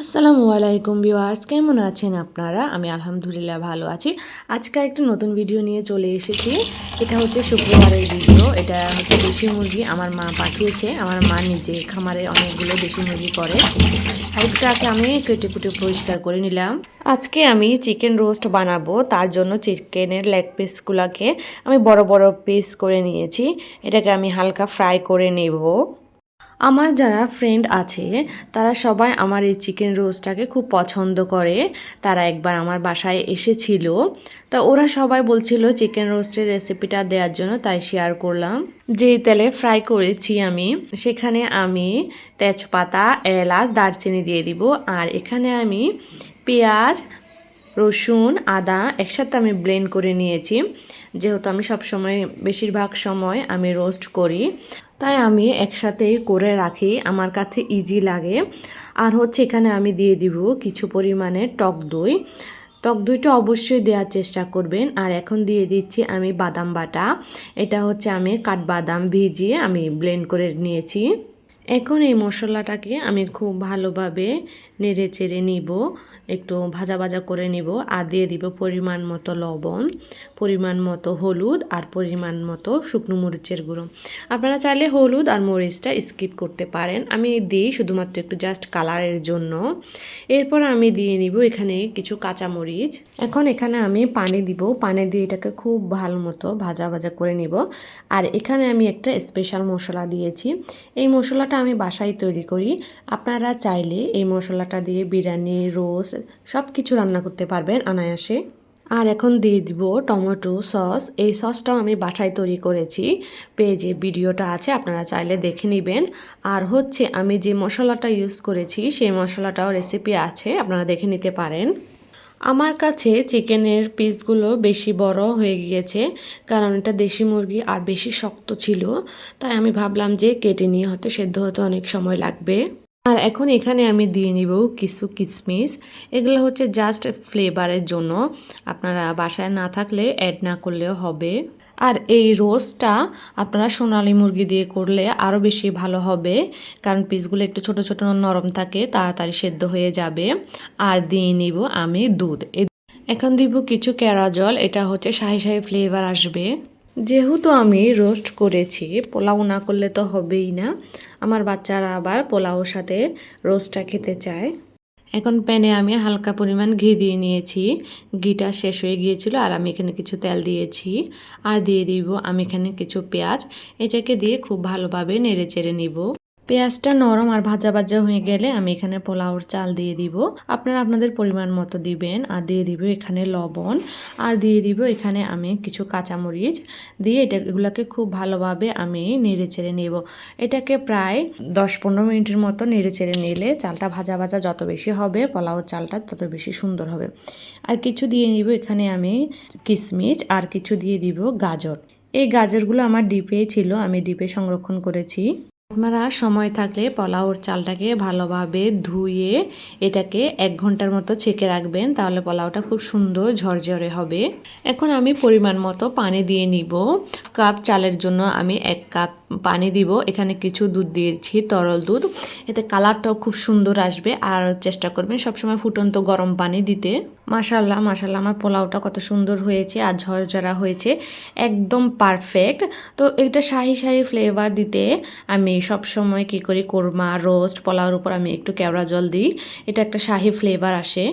আসসালামু আলাইকুম ভিউয়ার্স, কেমন আছেন আপনারা? আমি আলহামদুলিল্লাহ ভালো আছি। আজকে একটা নতুন ভিডিও নিয়ে চলে এসেছি। এটা হচ্ছে শুক্রবারের ভিডিও। এটা হচ্ছে দেশি মুরগি আমার মা পাঠিয়েছে। আমার মা নিজে খামারে অনেকগুলো দেশি মুরগি করে। এটাকে আমি কেটে কুটে পরিষ্কার করে নিলাম। আজকে আমি চিকেন রোস্ট বানাবো। তার জন্য চিকেনের লেগ পিসগুলোকে আমি বড় বড় পিস করে নিয়েছি। এটাকে আমি হালকা ফ্রাই করে নেব। আমার যারা ফ্রেন্ড আছে, তারা সবাই আমার এই চিকেন রোস্টটাকে খুব পছন্দ করে। তারা একবার আমার বাসায় এসেছিল। তা ওরা সবাই বলছিল চিকেন রোস্টের রেসিপিটা দেওয়ার জন্য, তাই শেয়ার করলাম। যে তেলে ফ্রাই করেছি আমি, সেখানে আমি তেজপাতা, এলাচ, দারচিনি দিয়ে দিব। আর এখানে আমি পেঁয়াজ, রসুন, আদা একসাথে আমি ব্লেন্ড করে নিয়েছি। যেহেতু আমি সব সময় বেশিরভাগ সময় আমি রোস্ট করি। তাই আমি একসাথেই করে রাখি, আমার কাছে ইজি লাগে। আর হচ্ছে এখানে আমি দিয়ে দিব কিছু পরিমাণে টক দই। টক দইটা অবশ্যই দেওয়ার চেষ্টা করবেন। আর এখন দিয়ে দিচ্ছি আমি বাদাম বাটা। এটা হচ্ছে আমি কাঠবাদাম ভিজিয়ে আমি ব্লেন্ড করে নিয়েছি। এখন এই মশলাটাকে আমি খুব ভালোভাবে নেড়ে চেড়ে নিব, একটু ভাজা ভাজা করে নিব আর দিয়ে দিব পরিমাণ মতো লবণ, পরিমাণ মতো হলুদ আর পরিমাণ মতো শুকনো মরিচের গুঁড়ো। আপনারা চাইলে হলুদ আর মরিচটা স্কিপ করতে পারেন। আমি দিই শুধুমাত্র একটু জাস্ট কালারের জন্য। এরপর আমি দিয়ে নিব এখানে কিছু কাঁচা মরিচ এখন এখানে আমি পানি দিব। পানি দিয়ে এটাকে খুব ভালো মতো ভাজা ভাজা করে নিব। আর এখানে আমি একটা স্পেশাল মশলা দিয়েছি। এই মশলাটা আমি বাসায় তৈরি করি। আপনারা চাইলে এই মশলাটা দিয়ে বিরিয়ানি, রোস্ট সব কিছু রান্না করতে পারবেন অনায়াসে। আর এখন দিয়ে দিব টমেটো সস। এই সসটাও আমি বাসায় তৈরি করেছি। পেজে ভিডিওটা আছে, আপনারা চাইলে দেখে নেবেন। আর হচ্ছে আমি যে মশলাটা ইউজ করেছি, সেই মশলাটাও রেসিপি আছে, আপনারা দেখে নিতে পারেন। আমার কাছে চিকেনের পিসগুলো বেশি বড় হয়ে গিয়েছে, কারণ এটা দেশি মুরগি আর বেশি শক্ত ছিল। তাই আমি ভাবলাম যে কেটে নিয়ে হয়তো সেদ্ধ হতে অনেক সময় লাগবে। আর এখন এখানে আমি দিয়ে নিব কিছু কিসমিস। এগুলো হচ্ছে জাস্ট ফ্লেভারের জন্য। আপনারা বাসায় না থাকলে অ্যাড না করলেও হবে। আর এই রোস্টটা আপনারা সোনালি মুরগি দিয়ে করলে আরও বেশি ভালো হবে, কারণ পিসগুলো একটু ছোট ছোট নরম থাকে, তাড়াতাড়ি সেদ্ধ হয়ে যাবে। আর দিয়ে নিব আমি দুধ। এখন দিব কিছু কেরা জল, এটা হচ্ছে শাহি শাহি ফ্লেভার আসবে। যেহেতু আমি রোস্ট করেছি, পোলাও না করলে তো হবেই না। আমার বাচ্চারা আবার পোলাওর সাথে রোস্টটা খেতে চায়। এখন প্যানে আমি হালকা পরিমাণ ঘি দিয়ে নিয়েছি। ঘিটা শেষ হয়ে গিয়েছিল আর আমি এখানে কিছু তেল দিয়েছি। আর দিয়ে দিব আমি এখানে কিছু পেঁয়াজ। এটাকে দিয়ে খুব ভালোভাবে নেড়ে চেড়ে নিব। পেঁয়াজটা নরম আর ভাজা ভাজা হয়ে গেলে আমি এখানে পোলাওর চাল দিয়ে দিব। আপনারা আপনাদের পরিমাণ মতো দিবেন। আর দিয়ে দিব এখানে লবণ। আর দিয়ে দিব এখানে আমি কিছু কাঁচামরিচ। দিয়ে এটা এগুলোকে খুব ভালোভাবে আমি নেড়ে চেড়ে নেব। এটাকে প্রায় দশ পনেরো মিনিটের মতো নেড়ে চেড়ে নিলে চালটা ভাজা ভাজা যত বেশি হবে, পোলাওর চালটা তত বেশি সুন্দর হবে। আর কিছু দিয়ে নিব এখানে আমি কিশমিচ আর কিছু দিয়ে দিব গাজর। এই গাজরগুলো আমার ডিপে ছিল, আমি ডিপে সংরক্ষণ করেছি। আপনারা সময় থাকলে পোলাওর চালটাকে ভালোভাবে ধুয়ে এটাকে এক ঘণ্টার মতো ছেঁকে রাখবেন, তাহলে পোলাওটা খুব সুন্দর ঝরঝরে হবে। এখন আমি পরিমাণ মতো পানি দিয়ে নিব। কাপ চালের জন্য আমি এক কাপ পানি দিব। এখানে কিছু দুধ দিয়েছি, তরল দুধ। এতে কালারটাও খুব সুন্দর আসবে। আর চেষ্টা করবেন সবসময় ফুটন্ত গরম পানি দিতে। মাসাল্লাহ মাসাল্লাহ আমার পোলাওটা কত সুন্দর হয়েছে আর ঝরঝরা হয়েছে। একদম পারফেক্ট তো এটা শাহি শাহি ফ্লেভার দিতে আমি সব সময় কি করি, কোরমা রোস্ট পোলাওর উপর আমি একটু কেওড়া জল দিই। এটা একটা শাহি ফ্লেভার আসে।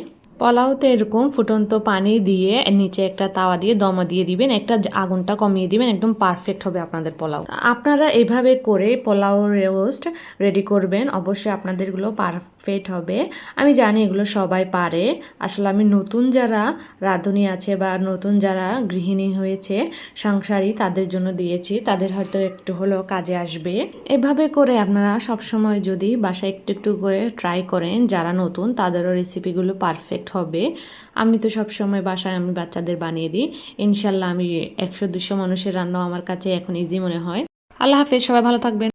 পোলাওতে এরকম ফুটন্ত পানি দিয়ে নিচে একটা তাওয়া দিয়ে দমা দিয়ে দিবেন, একটা আগুনটা কমিয়ে দিবেন, একদম পারফেক্ট হবে আপনাদের পোলাও। আপনারা এভাবে করে পোলাও রোস্ট রেডি করবেন, অবশ্যই আপনাদেরগুলো পারফেক্ট হবে। আমি জানি এগুলো সবাই পারে, আসলে আমি নতুন যারা রাঁধুনি আছে বা নতুন যারা গৃহিণী হয়েছে, সংসারী তাদের জন্য দিয়েছি, তাদের হয়তো একটু হলেও কাজে আসবে। এভাবে করে আপনারা সবসময় যদি বাসায় একটু একটু করে ট্রাই করেন, যারা নতুন তাদেরও রেসিপিগুলো পারফেক্ট হবে। আমি তো সব সময় বাসায় আমি বাচ্চাদের বানিয়ে দিই। ইনশাল্লাহ আমি একশো দুশো মানুষের রান্না আমার কাছে এখন ইজি মনে হয়। আল্লাহ হাফেজ, সবাই ভালো থাকবেন।